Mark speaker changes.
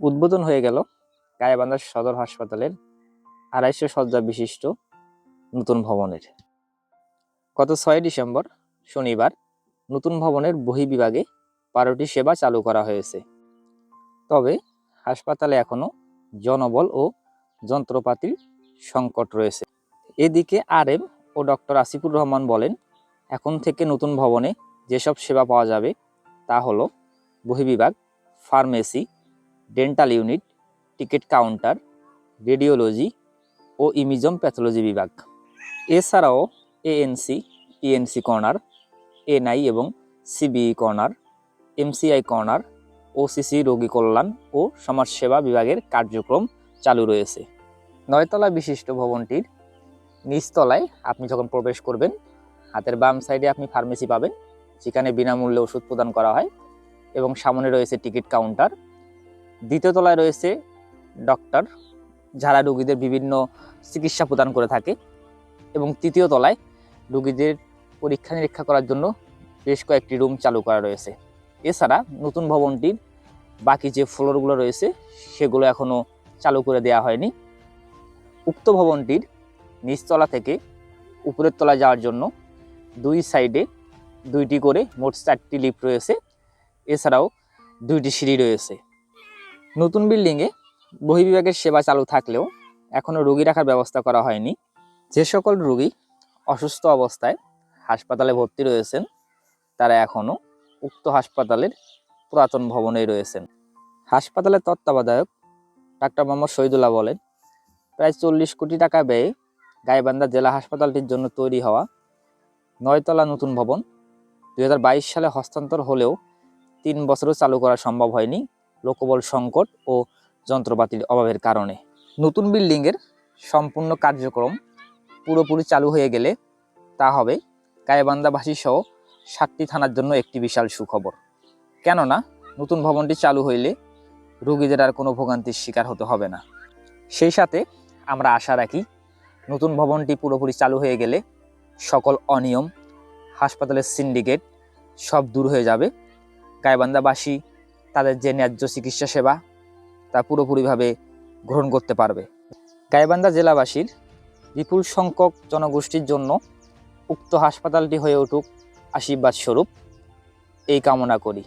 Speaker 1: উদ্বোধন হয়ে গেল গাইবান্ধা সদর হাসপাতালের আড়াইশো শয্যা বিশিষ্ট নতুন ভবনের। গত ছয় ডিসেম্বর, শনিবার, নতুন ভবনের বহির্বিভাগে বারোটি সেবা চালু করা হয়েছে। তবে হাসপাতালে এখনও জনবল ও যন্ত্রপাতির সংকট রয়েছে। এদিকে আরএম ও ডক্টর আসিফুর রহমান বলেন, এখন থেকে নতুন ভবনে যেসব সেবা পাওয়া যাবে তা হলো বহির্বিভাগ pharmacy dental unit ticket counter radiology ও ইমিজম প্যাথোলজি বিভাগ। এছাড়াও এএনসি পিএনসি কর্নার এনআই এবং CBE corner MCI corner OCC রোগী কল্যাণ ও সমাজসেবা বিভাগের কার্যক্রম চালু রয়েছে। নয়তলা বিশিষ্ট ভবনটির নিচতলায় আপনি যখন প্রবেশ করবেন, হাতের বাম সাইডে আপনি ফার্মেসি পাবেন, যেখানে বিনামূল্যে ওষুধ প্রদান করা হয় এবং সামনে রয়েছে টিকিট কাউন্টার দ্বিতীয় তলায় রয়েছে ডক্টর, যারা রোগীদের বিভিন্ন চিকিৎসা প্রদান করে থাকে। এবং তৃতীয় তলায় রোগীদের পরীক্ষা নিরীক্ষা করার জন্য বেশ কয়েকটি রুম চালু করা রয়েছে। এছাড়া নতুন ভবনটির বাকি যে ফ্লোরগুলো রয়েছে, সেগুলো এখনও চালু করে দেওয়া হয়নি। উক্ত ভবনটির নিচতলা থেকে উপরের তলায় যাওয়ার জন্য দুই সাইডে দুইটি করে মোট চারটি লিফট রয়েছে। এছাড়াও দুইটি সিঁড়ি রয়েছে। নতুন বিল্ডিংয়ে বহির্বিভাগের সেবা চালু থাকলেও এখনও রোগী রাখার ব্যবস্থা করা হয়নি। যে সকল রোগী অসুস্থ অবস্থায় হাসপাতালে ভর্তি রয়েছেন, তারা এখনও উক্ত হাসপাতালের পুরাতন ভবনেই রয়েছেন। হাসপাতালের তত্ত্বাবধায়ক ডাক্তার মোহাম্মদ শহীদুল্লাহ বলেন, প্রায় চল্লিশ কোটি টাকা ব্যয়ে গাইবান্ধা জেলা হাসপাতালটির জন্য তৈরি হওয়া নয়তলা নতুন ভবন দু হাজার বাইশ সালে হস্তান্তর হলেও তিন বছরও চালু করা সম্ভব হয়নি। লোকবল সংকট ও যন্ত্রপাতির অভাবের কারণে। নতুন বিল্ডিংয়ের সম্পূর্ণ কার্যক্রম পুরোপুরি চালু হয়ে গেলে তা হবে গাইবান্ধাবাসী সহ সাতটি থানার জন্য একটি বিশাল সুখবর। কেননা, নতুন ভবনটি চালু হইলে রোগীদের আর কোনো ভোগান্তির শিকার হতে হবে না। সেই সাথে আমরা আশা রাখি, নতুন ভবনটি পুরোপুরি চালু হয়ে গেলে সকল অনিয়ম, হাসপাতালের সিন্ডিকেট সব দূর হয়ে যাবে। গাইবান্ধাবাসী তাদের যে ন্যায্য চিকিৎসা সেবা তা পুরোপুরিভাবে গ্রহণ করতে পারবে। গাইবান্ধা জেলাবাসীর বিপুল সংখ্যক জনগোষ্ঠীর জন্য উক্ত হাসপাতালটি হয়ে উঠুক আশীর্বাদ স্বরূপ এই কামনা করি।